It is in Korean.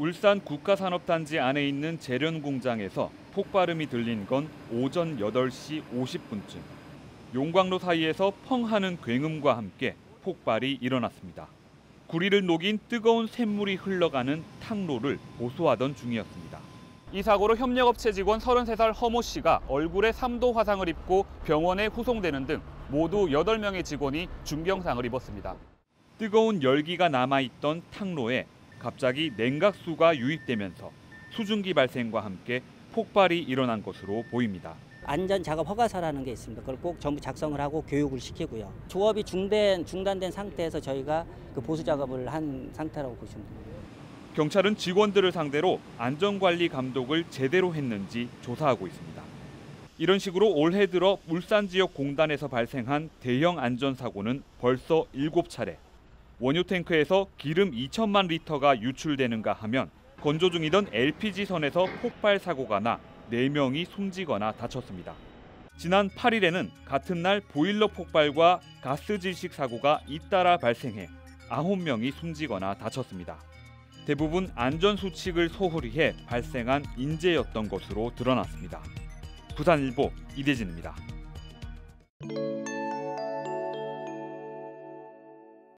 울산 국가산업단지 안에 있는 재련 공장에서 폭발음이 들린 건 오전 8시 50분쯤. 용광로 사이에서 펑 하는 굉음과 함께 폭발이 일어났습니다. 구리를 녹인 뜨거운 샘물이 흘러가는 탕로를 보수하던 중이었습니다. 이 사고로 협력업체 직원 33살 허모 씨가 얼굴에 3도 화상을 입고 병원에 후송되는 등 모두 8명의 직원이 중경상을 입었습니다. 뜨거운 열기가 남아있던 탕로에 갑자기 냉각수가 유입되면서 수증기 발생과 함께 폭발이 일어난 것으로 보입니다. 안전 작업 허가서라는 게 있습니다. 그걸 꼭 전부 작성을 하고 교육을 시키고요. 조업이 중단 중단된 상태에서 저희가 그 보수 작업을 한 상태라고 보시면 됩니다. 경찰은 직원들을 상대로 안전관리 감독을 제대로 했는지 조사하고 있습니다. 이런 식으로 올해 들어 울산 지역 공단에서 발생한 대형 안전사고는 벌써 7차례. 원유 탱크에서 기름 2천만 리터가 유출되는가 하면 건조 중이던 LPG 선에서 폭발 사고가 나 4명이 숨지거나 다쳤습니다. 지난 8일에는 같은 날 보일러 폭발과 가스 질식 사고가 잇따라 발생해 9명이 숨지거나 다쳤습니다. 대부분 안전 수칙을 소홀히 해 발생한 인재였던 것으로 드러났습니다. 부산일보 이대진입니다.